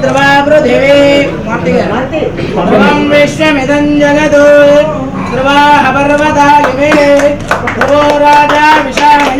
ద్రవావృదేవే విశ్వమిదం జగదో ద్రవాహ పర్వతాయువే రాజా విశామయ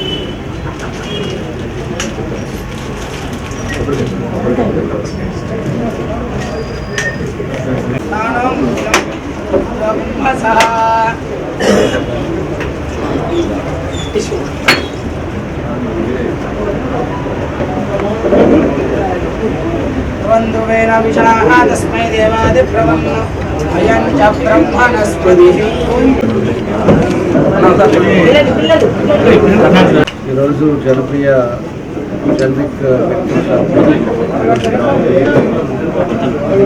విషాः తస్మై దేవాదిప్రవం అయం చ బ్రహ్మణస్పతిः పిల్లలు పిల్లలు పిల్లలు ఈరోజు Janapriya generic medical function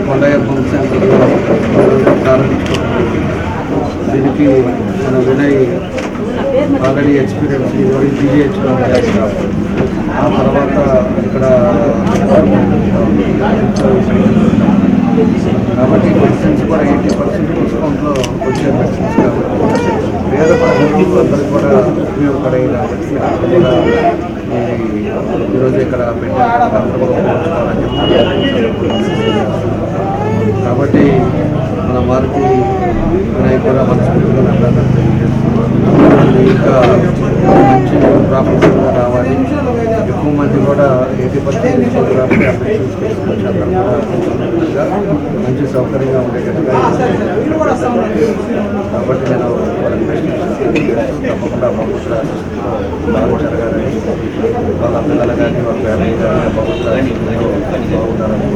Kondaiah దీనికి మన వినయ్ ఆల్రెడీ ఎక్స్పీరియన్స్ ఈరోజు జీజీహెచ్లో ఆ తర్వాత ఇక్కడ కాబట్టి మెడిసిన్స్ కూడా ఎయిటీ పర్సెంట్ డిస్కౌంట్లో వచ్చే మెడిసిన్స్ కాబట్టి పేద ప్రజలు అందరికీ కూడా ఉపయోగపడే కూడా ఈరోజు ఇక్కడ కాబట్టి మన వారికి వినాయక కూడా మనస్ఫూర్తిగా ధన్యవాదాలు తెలియజేస్తున్నాను. ఇంకా మంచి ప్రాఫిట్స్ రావాలి. ఎక్కువ మంది కూడా ఎయిటీ పర్సెంట్ డిస్కౌంట్ మంచి సౌకర్యంగా ఉండేటట్టుగా కాబట్టి నేను తప్పకుండా బాగా జరగాలని వాళ్ళ పిల్లలు కానీ వాళ్ళ ఫ్యామిలీ కానీ బాగుండాలని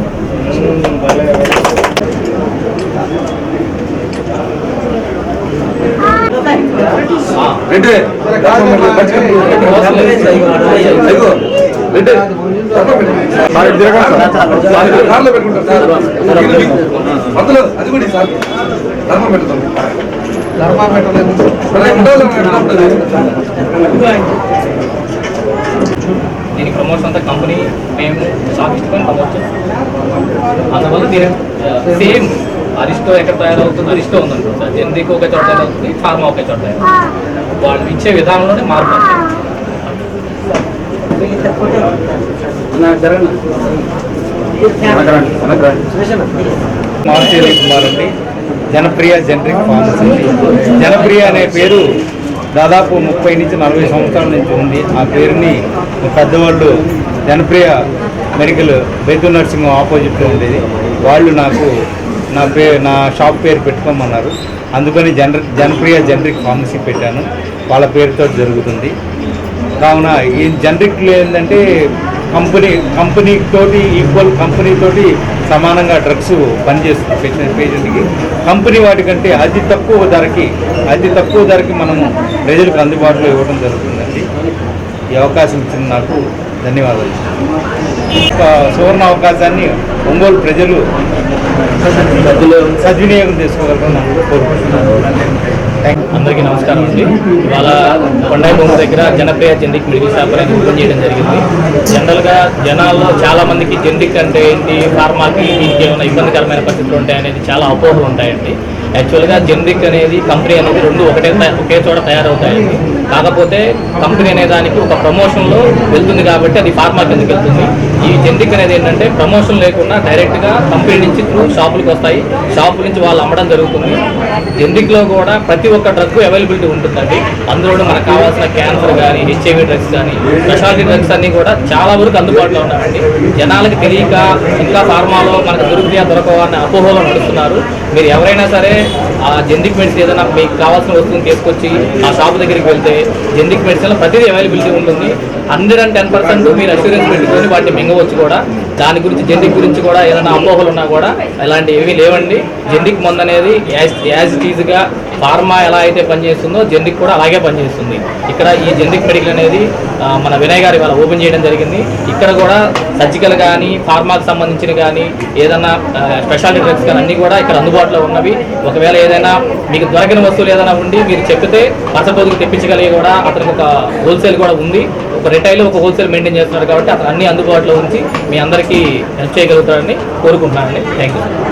అది కూడా సార్ ధర్మం పెట్టలేదు దీని ప్రమోషన్ అంతా కంపెనీ మేము షాప్ ఇష్టపడి ప్రమోట్ చేస్తాం అందువల్ల దీని సేమ్ అరిస్టో ఎక్కడ తయారవుతుంది అరిస్టో ఉందనుకో సార్ జెనరిక్ ఒక చోట తయారవుతుంది ఫార్మా ఒక చోట తయారవుతుంది. వాళ్ళు ఇచ్చే విధానంలోనే మార్పు. మారుతీరి కుమార్ అండి. Janapriya generic pharmacy. జనప్రియ అనే పేరు దాదాపు ముప్పై నుంచి నలభై సంవత్సరాల నుంచి ఉంది. ఆ పేరుని పెద్దవాళ్ళు జనప్రియ మెడికల్ బెద్దు నర్సింగ్ ఆపోజిట్లో ఉండేది. వాళ్ళు నాకు నా పే నా షాప్ పేరు పెట్టుకోమన్నారు. అందుకని జన జనప్రియ జనరిక్ ఫార్మసీ పెట్టాను. వాళ్ళ పేరుతో జరుగుతుంది. కావున ఈ జనరిక్లో ఏంటంటే కంపెనీ కంపెనీ తోటి ఈక్వల్ కంపెనీ తోటి సమానంగా డ్రగ్స్ పనిచేస్తుంది పేషెంట్ పేషెంట్కి కంపెనీ వాటికంటే అతి తక్కువ ధరకి అతి తక్కువ ధరకి మనము ప్రజలకు అందుబాటులో ఇవ్వడం జరుగుతుందండి. ఈ అవకాశం ఇచ్చిన నాకు ధన్యవాదాలు. ఒక సువర్ణ అవకాశాన్ని ఒంగోలు ప్రజలు సద్వినియోగం చేసుకోగలరని కోరుకుంటున్నాను. అందరికీ నమస్కారం అండి. ఇవాళ కొండాయి బొమ్మ దగ్గర జనప్రియ జెండిక్ మెడికల్ షాప్ అనేది ఓపెన్ చేయడం జరిగింది. జనరల్గా జనాల్లో చాలా మందికి జెండిక్ అంటే ఏంటి ఫార్మాకి దీనికి ఏమైనా ఇబ్బందికరమైన పరిస్థితులు ఉంటాయి అనేది చాలా అపోహలు ఉంటాయండి. యాక్చువల్గా జెనరిక్ అనేది కంపెనీ అనేది రెండు ఒకటే ఒకే చోట తయారవుతాయి. కాకపోతే కంపెనీ అనే దానికి ఒక ప్రమోషన్లో వెళ్తుంది కాబట్టి అది ఫార్మా కిందకి వెళ్తుంది. ఈ జెనరిక్ అనేది ఏంటంటే ప్రమోషన్ లేకుండా డైరెక్ట్గా కంపెనీ నుంచి త్రూ షాపులకు వస్తాయి. షాప్ నుంచి వాళ్ళు అమ్మడం జరుగుతుంది. జెనరిక్లో కూడా ప్రతి ఒక్క డ్రగ్ అవైలబిలిటీ ఉంటుందండి. అందులో మనకు కావాల్సిన క్యాన్సర్ కానీ హెచ్ఐవి డ్రగ్స్ కానీ స్పెషాలిటీ డ్రగ్స్ అన్నీ కూడా చాలా వరకు అందుబాటులో ఉన్నాయండి. జనాలకి తెలియక ఇంకా ఫార్మాలో మనకు దొరుకుతాయా దొరకవా అనే అపోహలో నడుస్తున్నారు. మీరు ఎవరైనా సరే ఆ జెనరిక్ మెడిసిన్ ఏదైనా మీకు కావాల్సిన వస్తువుని తీసుకొచ్చి ఆ షాప్ దగ్గరికి వెళ్తే జెనరిక్ మెడిసిన్లో ప్రతిదీ అవైలబిలిటీ ఉంటుంది. హండ్రెడ్ అండ్ టెన్ పర్సెంట్ మీరు అష్యూరెన్స్ పెట్టుకొని వాటిని మింగవచ్చు కూడా. దాని గురించి జెండిక్ గురించి కూడా ఏదైనా అపోహలు ఉన్నా కూడా అలాంటివి ఏమీ లేవండి. జెండిక్ మందు అనేది యాజ్ యాజ్ ఇట్ ఈజ్గా ఫార్మా ఎలా అయితే పనిచేస్తుందో జెనరిక్ కూడా అలాగే పనిచేస్తుంది. ఇక్కడ ఈ జెనరిక్ మెడికల్ అనేది మన వినయ్ గారు ఇవాళ ఓపెన్ చేయడం జరిగింది. ఇక్కడ కూడా సర్జికల్ కానీ ఫార్మాకి సంబంధించిన కానీ ఏదైనా స్పెషాలిటీ డ్రగ్స్ కానీ అన్నీ కూడా ఇక్కడ అందుబాటులో ఉన్నవి. ఒకవేళ ఏదైనా మీకు దొరకని వస్తువులు ఏదైనా ఉండి మీరు చెప్పితే పచ్చపోతుకు తెప్పించగలిగి కూడా అతనికి ఒక హోల్సేల్ కూడా ఉంది. ఒక రిటైల్ ఒక హోల్సేల్ మెయింటైన్ చేస్తున్నారు కాబట్టి అతను అన్ని అందుబాటులో ఉంచి మీ అందరికీ హెల్ప్ చేయగలుగుతారని కోరుకుంటున్నానండి. Thank you